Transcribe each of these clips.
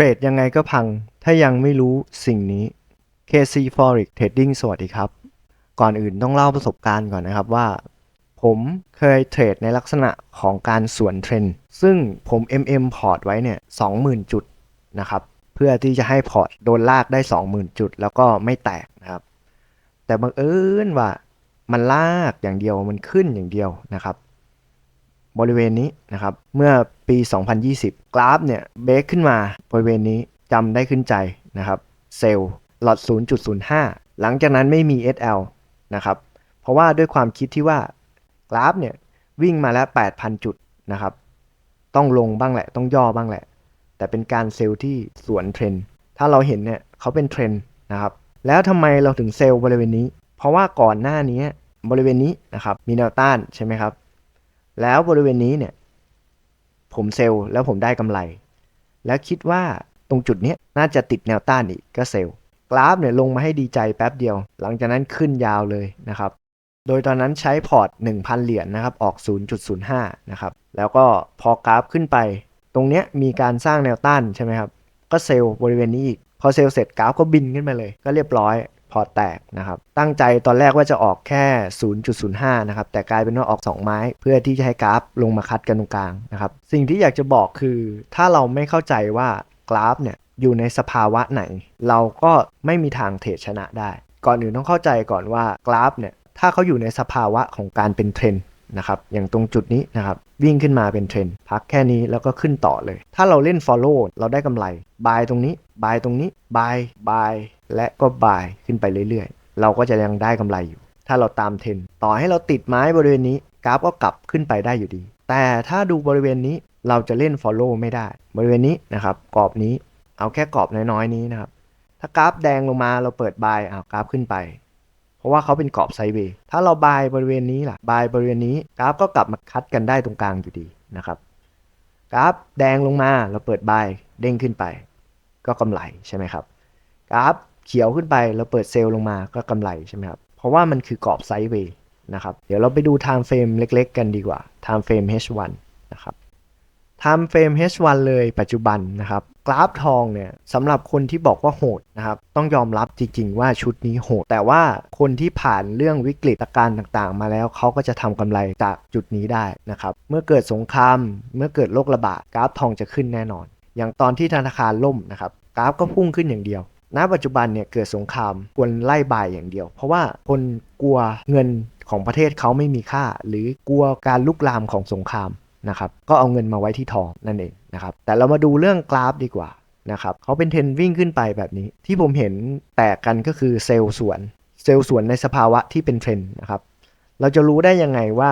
ทรดยังไงก็พัง ถ้ายังไม่รู้สิ่งนี้ KC Forex Trading สวัสดีครับ ก่อนอื่นต้องเล่าประสบการณ์ก่อนนะครับว่า ผมเคยเทรดในลักษณะของการสวนเทรนด์ซึ่งผม MM พอร์ตไว้เนี่ย20,000 จุดนะครับ เพื่อที่จะให้พอร์ตโดนลากได้ 20,000 จุด แล้วก็ไม่แตกนะครับ แต่บังเอิญว่ามันลากอย่างเดียวมันขึ้นอย่างเดียวนะครับ บริเวณนี้นะครับ เมื่อปี 2020 กราฟเนี่ยเบรกขึ้นมาบริเวณนี้จำได้ขึ้นใจนะครับเซลล์หลอด 0.05 หลังจากนั้นไม่มี SL นะครับ เพราะว่าด้วยความคิดที่ว่ากราฟเนี่ยวิ่งมาแล้ว 8,000 จุดนะครับ ต้องลงบ้างแหละ ต้องย่อบ้างแหละ แต่เป็นการเซลล์ที่สวนเทรนถ้าเราเห็นเนี่ยเขาเป็นเทรนนะครับ แล้วทำไมเราถึงเซลล์บริเวณนี้ เพราะว่าก่อนหน้านี้บริเวณนี้นะครับมีแนวต้านใช่ไหมครับ แล้วบริเวณนี้เนี่ยผมเซลล์แล้วผมได้กำไร แล้วคิดว่าตรงจุดนี้น่าจะติดแนวต้านอีกก็เซลล์กราฟเนี่ยลงมาให้ดีใจแป๊บเดียว หลังจากนั้นขึ้นยาวเลยนะครับ โดยตอนนั้นใช้พอร์ต 1,000 เหรียญนนะครับ ออก 0.05 นะครับ แล้วก็พอกราฟขึ้นไป ตรงเนี้ยมีการสร้างแนวต้านใช่ไหมครับ ก็เซลล์บริเวณนี้อีก พอเซลล์เสร็จกราฟก็บินขึ้นมาเลย ก็เรียบร้อย พอแตกนะครับ ตั้งใจตอนแรกว่าจะออกแค่ 0.05 นะครับ แต่กลายเป็นว่าออก 2 ไม้ เพื่อที่จะให้กราฟลงมาคัดกันตรงกลางนะครับ สิ่งที่อยากจะบอกคือถ้าเราไม่เข้าใจว่ากราฟเนี่ยอยู่ในสภาวะไหน เราก็ไม่มีทางเทรดชนะได้ ก่อนอื่นต้องเข้าใจก่อนว่ากราฟเนี่ยถ้าเขาอยู่ในสภาวะของการเป็นเทรนด์นะครับอย่างตรงจุดนี้นะครับวิ่งขึ้นมาเป็นเทรนด์พักแค่นี้แล้วก็ขึ้นต่อเลย ถ้าเราเล่น Follow เราได้กำไร บายตรงนี้ บายตรงนี้บายบายและก็บายขึ้นไปเรื่อยๆ เราก็จะยังได้กำไรอยู่ ถ้าเราตามเทรนต่อให้เราติดไม้บริเวณนี้กราฟก็กลับขึ้นไปได้อยู่ดี แต่ถ้าดูบริเวณนี้เราจะเล่น Follow ไม่ได้ บริเวณนี้นะครับกรอบนี้เอาแค่กรอบน้อยๆนี้นะครับถ้ากราฟแดงลงมาเราเปิดบายอ้าวกราฟขึ้นไป เพราะว่าเขาเป็นกรอบไซเวย์ถ้าเราบายบริเวณนี้ล่ะบายบริเวณนี้กราฟก็กลับมาคัดกันได้ตรงกลางอยู่ดีนะครับกราฟแดงลงมาเราเปิดบายเด้งขึ้นไป ก็กำไรใช่ไหมครับกราฟเขียวขึ้นไปเราเปิดเซลล์ลงมาก็กำไรใช่ไหมครับเพราะว่ามันคือกรอบไซด์เวย์นะครับเดี๋ยวเราไปดู time frame เล็ก ๆ กันดีกว่า time frame H1 นะครับ time frame H1 เลยปัจจุบันนะครับกราฟทองเนี่ยสำหรับคนที่บอกว่าโหดนะครับต้องยอมรับจริง ๆ ว่าชุดนี้โหด แต่ว่าคนที่ผ่านเรื่องวิกฤตการณ์ต่างๆ มาแล้วเขาก็จะทำกำไรจากจุดนี้ได้นะครับเมื่อเกิดสงครามเมื่อเกิดโรคระบาดกราฟทองจะขึ้นแน่นอน อย่างตอนที่ธนาคารล่มนะครับ กราฟก็พุ่งขึ้นอย่างเดียว ณ ปัจจุบันเนี่ยเกิดสงครามควรไล่บ่ายอย่างเดียว เพราะว่าคนกลัวเงินของประเทศเขาไม่มีค่า หรือกลัวการลุกลามของสงครามนะครับก็เอาเงินมาไว้ที่ทองนั่นเองนะครับแต่เรามาดูเรื่องกราฟดีกว่านะครับเขาเป็นเทรนวิ่งขึ้นไปแบบนี้ ที่ผมเห็นแตกกันก็คือเซลล์สวน เซลล์สวนในสภาวะที่เป็นเทรนนะครับเราจะรู้ได้ยังไงว่า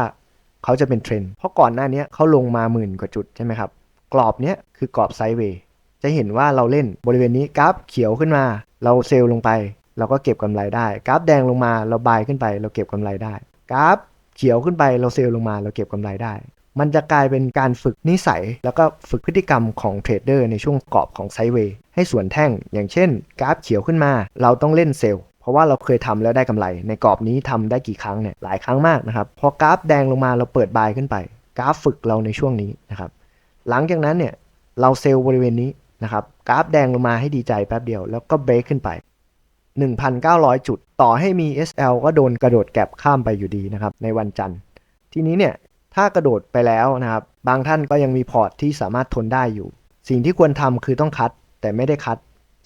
เขาจะเป็นเทรนเพราะก่อนหน้านี้เขาลงมาหมื่นกว่าจุดใช่ไหมครับกรอบเนี้ยคือกรอบไซด์เวย์ จะเห็นว่าเราเล่นบริเวณนี้กราฟเขียวขึ้นมา เราเซลล์ลงไป เราก็เก็บกำไรได้ กราฟแดงลงมาเราบายขึ้นไป เราเก็บกำไรได้ กราฟเขียวขึ้นไปเราเซลล์ลงมาเราเก็บกำไรได้ มันจะกลายเป็นการฝึกนิสัย แล้วก็ฝึกพฤติกรรมของเทรดเดอร์ในช่วงกรอบของไซด์เวย์ให้สวนแท่ง อย่างเช่น กราฟเขียวขึ้นมา เราต้องเล่นเซลล์เพราะว่าเราเคยทำแล้วได้กำไร ในกรอบนี้ทำได้กี่ครั้งเนี่ยหลายครั้งมากนะครับ พอกราฟแดงลงมาเราเปิดบายขึ้นไป กราฟฝึกเราในช่วงนี้นะครับ หลังจากนั้นเนี่ยเราเซลล์บริเวณนี้ นะครับกราฟแดงลงมาให้ดีใจแป๊บเดียวแล้วก็เบรกขึ้นไป 1,900 จุด ต่อให้มี SL ก็โดนกระโดดแก็บข้ามไปอยู่ดีนะครับในวันจันทร์ ทีนี้เนี่ยถ้ากระโดดไปแล้วนะครับ บางท่านก็ยังมีพอร์ตที่สามารถทนได้อยู่ สิ่งที่ควรทำคือต้องคัด แต่ไม่ได้คัด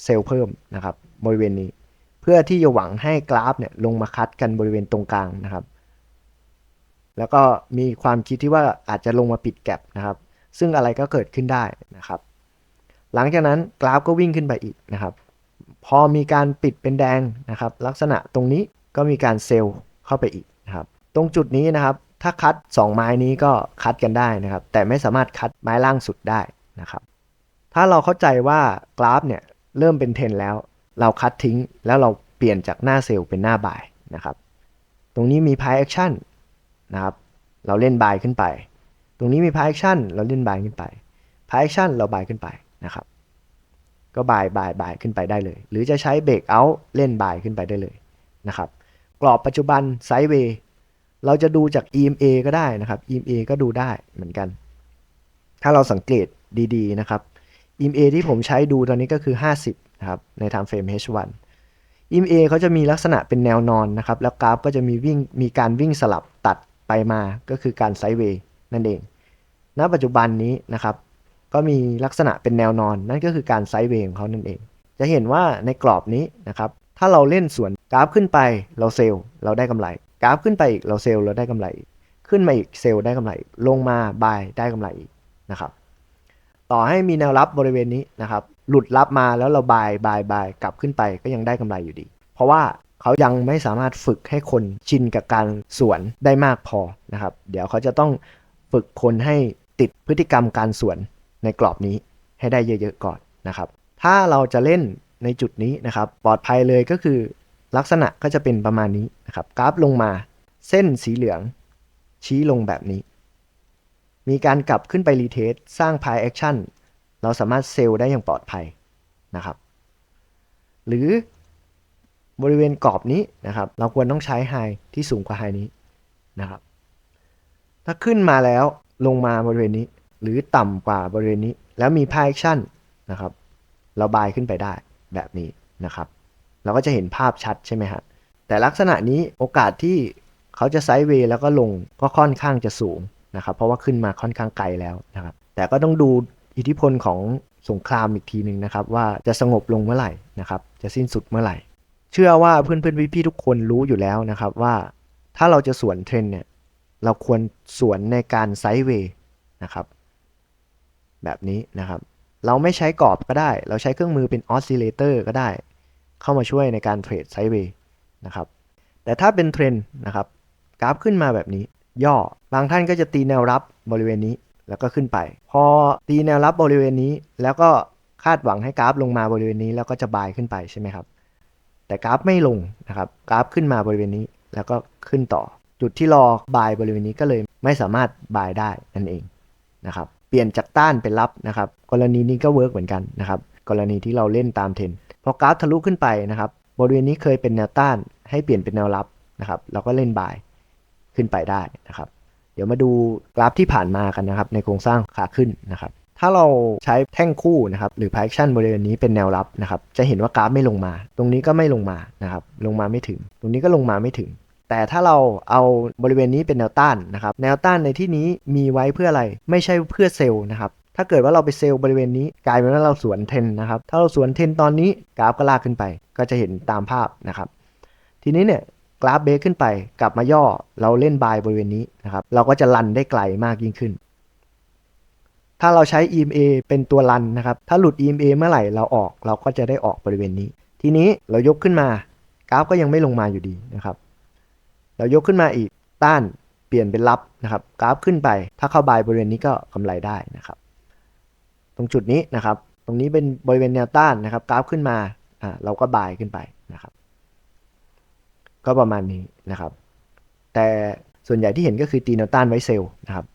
เซลล์เพิ่มนะครับบริเวณนี้ เพื่อที่จะหวังให้กราฟเนี่ยลงมาคัดกันบริเวณตรงกลางนะครับ แล้วก็มีความคิดที่ว่าอาจจะลงมาปิดแก็บนะครับ ซึ่งอะไรก็เกิดขึ้นได้นะครับ หลังจากนั้นกราฟก็วิ่งขึ้นไปอีกนะครับ พอมีการปิดเป็นแดงนะครับ ลักษณะตรงนี้ก็มีการเซลล์เข้าไปอีกนะครับ ตรงจุดนี้นะครับ ถ้าคัด 2 ไม้นี้ก็คัดกันได้นะครับ แต่ไม่สามารถคัดไม้ล่างสุดได้นะครับ ถ้าเราเข้าใจว่ากราฟเนี่ยเริ่มเป็นเทรนแล้ว เราคัดทิ้งแล้วเราเปลี่ยนจากหน้าเซลล์เป็นหน้าบายนะครับ ตรงนี้มี p พ e action นนะครับ เราเล่นบายขึ้นไป ตรงนี้มี p พ e action เราเล่นบายขึ้นไป p พ e action เราบายขึ้นไปนะครับ ก็บายบายบายขึ้นไปได้เลย หรือจะใช้เบรกเอาท์เล่นบ่ายขึ้นไปได้เลยนะครับกรอบปัจจุบันไซด์เวย์เราจะดูจาก EMA ก็ได้นะครับ EMA ก็ดูได้เหมือนกัน ถ้าเราสังเกตดีๆนะครับ EMA ที่ผมใช้ดูตอนนี้ก็คือ 50นะครับใน time frame H1 EMA เขาจะมีลักษณะเป็นแนวนอนนะครับ แล้วกราฟก็จะมีวิ่งมีการวิ่งสลับตัดไปมาก็คือการไซด์เวย์นั่นเอง ณ ปัจจุบันนี้นะครับ ก็มีลักษณะเป็นแนวนอน นั่นก็คือการไซด์เวย์ของเขานั่นเอง จะเห็นว่าในกรอบนี้นะครับถ้าเราเล่นส่วนกราฟขึ้นไปเราเซลล์เราได้กำไร กราฟขึ้นไปอีกเราเซลล์เราได้กำไร ขึ้นมาอีกเซลล์ได้กำไร ลงมาบายได้กำไรอีกนะครับต่อให้มีแนวรับบริเวณนี้นะครับหลุดรับมาแล้วเราบายบายบายกลับขึ้นไปก็ยังได้กำไรอยู่ดี เพราะว่าเขายังไม่สามารถฝึกให้คนชินกับการสวนได้มากพอนะครับ เดี๋ยวเขาจะต้องฝึกคนให้ติดพฤติกรรมการสวน ในกรอบนี้ให้ได้เยอะๆก่อนนะครับ ถ้าเราจะเล่นในจุดนี้นะครับ ปลอดภัยเลยก็คือ ลักษณะก็จะเป็นประมาณนี้นะครับ กราฟลงมาเส้นสีเหลืองชี้ลงแบบนี้ มีการกลับขึ้นไปรีเทสสร้างพายแอคชั่นเราสามารถเซลล์ได้อย่างปลอดภัยนะครับ หรือบริเวณกรอบนี้นะครับ เราควรต้องใช้ไฮที่สูงกว่าไฮนี้นะครับ ถ้าขึ้นมาแล้วลงมาบริเวณนี้ หรือต่ำกว่าบริเวณนี้ แล้วมีพายแอคชั่นนะครับเราบายขึ้นไปได้แบบนี้นะครับ เราก็จะเห็นภาพชัดใช่ไหมฮะแต่ลักษณะนี้โอกาสที่เขาจะไซด์เวย์แล้วก็ลงก็ค่อนข้างจะสูงนะครับ เพราะว่าขึ้นมาค่อนข้างไกลแล้วนะครับ แต่ก็ต้องดูอิทธิพลของสงครามอีกทีหนึ่งนะครับ ว่าจะสงบลงเมื่อไหร่นะครับ จะสิ้นสุดเมื่อไหร่ เชื่อว่าเพื่อนๆพี่ๆทุกคนรู้อยู่แล้วนะครับว่าถ้าเราจะสวนเทรนเนี่ยเราควรสวนในการไซด์เวย์นะครับ แบบนี้นะครับ เราไม่ใช้กรอบก็ได้ เราใช้เครื่องมือเป็นออสซิเลเตอร์ก็ได้ เข้ามาช่วยในการเทรดไซด์เวย์นะครับ แต่ถ้าเป็นเทรนด์นะครับ กราฟขึ้นมาแบบนี้ ย่อ บางท่านก็จะตีแนวรับบริเวณนี้แล้วก็ขึ้นไป พอตีแนวรับบริเวณนี้ แล้วก็คาดหวังให้กราฟลงมาบริเวณนี้แล้วก็จะบายขึ้นไปใช่ไหมครับ แต่กราฟไม่ลงนะครับ กราฟขึ้นมาบริเวณนี้แล้วก็ขึ้นต่อ จุดที่รอบายบริเวณนี้ก็เลยไม่สามารถบายได้นั่นเองนะครับ เปลี่ยนจากต้านเป็นรับนะครับ กรณีนี้ก็เวิร์กเหมือนกันนะครับ กรณีที่เราเล่นตามเทรนพอกราฟทะลุขึ้นไปนะครับ บริเวณนี้เคยเป็นแนวต้าน ให้เปลี่ยนเป็นแนวรับนะครับ เราก็เล่นบายขึ้นไปได้นะครับ เดี๋ยวมาดูกราฟที่ผ่านมากันนะครับ ในโครงสร้างขาขึ้นนะครับ ถ้าเราใช้แท่งคู่นะครับ หรือ price action บริเวณนี้เป็นแนวรับนะครับ จะเห็นว่ากราฟไม่ลงมา ตรงนี้ก็ไม่ลงมานะครับ ลงมาไม่ถึง ตรงนี้ก็ลงมาไม่ถึง แต่ถ้าเราเอาบริเวณนี้เป็นแนวต้านนะครับ แนวต้านในที่นี้มีไว้เพื่ออะไร ไม่ใช่เพื่อเซลล์นะครับถ้าเกิดว่าเราไปเซลล์บริเวณนี้กลายเป็นว่าเราสวนเทนนะครับ ถ้าเราสวนเทนตอนนี้กราฟก็ลากขึ้นไป ก็จะเห็นตามภาพนะครับ ทีนี้เนี่ยกราฟเบรกขึ้นไปกลับมาย่อเราเล่นบายบริเวณนี้นะครับ เราก็จะลันได้ไกลมากยิ่งขึ้น ถ้าเราใช้ EMA เป็นตัวลันนะครับ ถ้าหลุด EMA เมื่อไหร่เราออกเราก็จะได้ออกบริเวณนี้ ทีนี้เรายกขึ้นมากราฟก็ยังไม่ลงมาอยู่ดีนะครับ เรายกขึ้นมาอีกต้านเปลี่ยนเป็นรับนะครับ กราฟขึ้นไป ถ้าเข้าบายบริเวณนี้ก็กำไรได้นะครับ ตรงจุดนี้นะครับ ตรงนี้เป็นบริเวณแนวต้านนะครับ กราฟขึ้นมาอ่าเราก็บายขึ้นไปนะครับ ก็ประมาณนี้นะครับ แต่ส่วนใหญ่ที่เห็นก็คือตีแนวต้านไว้เซลล์นะครับ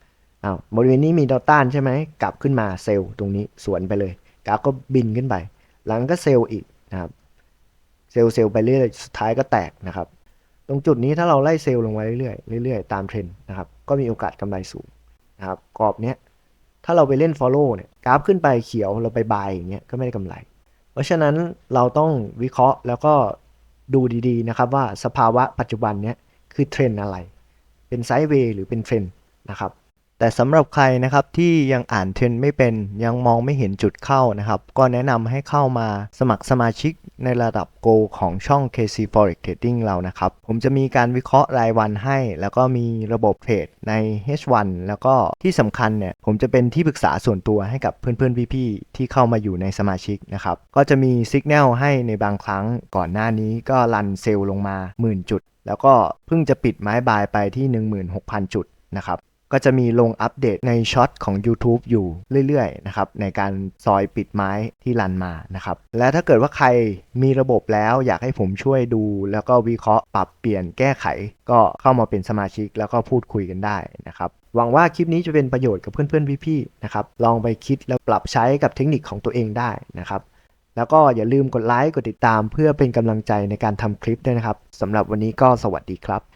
อ้าวบริเวณนี้มีแนวต้านใช่ไหมกลับขึ้นมาเซลล์ตรงนี้สวนไปเลยกราฟก็บินขึ้นไป หลังก็เซลล์อีกนะครับ เซลล์เซลล์ไปเรื่อยสุดท้ายก็แตกนะครับ ตรงจุดนี้ถ้าเราไล่เซลล์ลงมาเรื่อยๆเรื่อยๆตามเทรนด์นะครับ ก็มีโอกาสกำไรสูงนะครับกรอบเนี้ยถ้าเราไปเล่น follow เนี่ยกราฟขึ้นไปเขียวเราไปบายอย่างเงี้ยก็ไม่ได้กำไร เพราะฉะนั้นเราต้องวิเคราะห์แล้วก็ดูดีๆนะครับว่าสภาวะปัจจุบันเนี้ยคือเทรนด์อะไร เป็นไซด์เวย์หรือเป็นเทรนด์นะครับ แต่สำหรับใครนะครับที่ยังอ่านเทรนด์ไม่เป็นยังมองไม่เห็นจุดเข้านะครับ ก็แนะนำให้เข้ามาสมัครสมาชิกในระดับ Go ของช่อง KC Forex Trading เรานะครับ ผมจะมีการวิเคราะห์รายวันให้ แล้วก็มีระบบเทรดใน H1 แล้วก็ที่สำคัญเนี่ย ผมจะเป็นที่ปรึกษาส่วนตัวให้กับเพื่อนๆ พี่ๆ ที่เข้ามาอยู่ในสมาชิกนะครับ ก็จะมีสัญญาณให้ในบางครั้งก่อนหน้านี้ก็รันเซลล์ลงมาหมื่นจุด แล้วก็เพิ่งจะปิดไม้บายไปที่ 16,000 จุดนะครับ ก็จะมีลงอัปเดตในช็อตของ YouTube อยู่เรื่อยๆนะครับในการซอยปิดไม้ที่รันมานะครับและถ้าเกิดว่าใครมีระบบแล้วอยากให้ผมช่วยดู แล้วก็วิเคราะห์ปรับเปลี่ยนแก้ไข ก็เข้ามาเป็นสมาชิกแล้วก็พูดคุยกันได้นะครับหวังว่าคลิปนี้จะเป็นประโยชน์กับเพื่อนๆพี่ๆนะครับลองไปคิดแล้วปรับใช้กับเทคนิคของตัวเองได้นะครับแล้วก็อย่าลืมกดไลค์กดติดตามเพื่อเป็นกำลังใจในการทำคลิปด้วยนะครับสำหรับวันนี้ก็สวัสดีครับ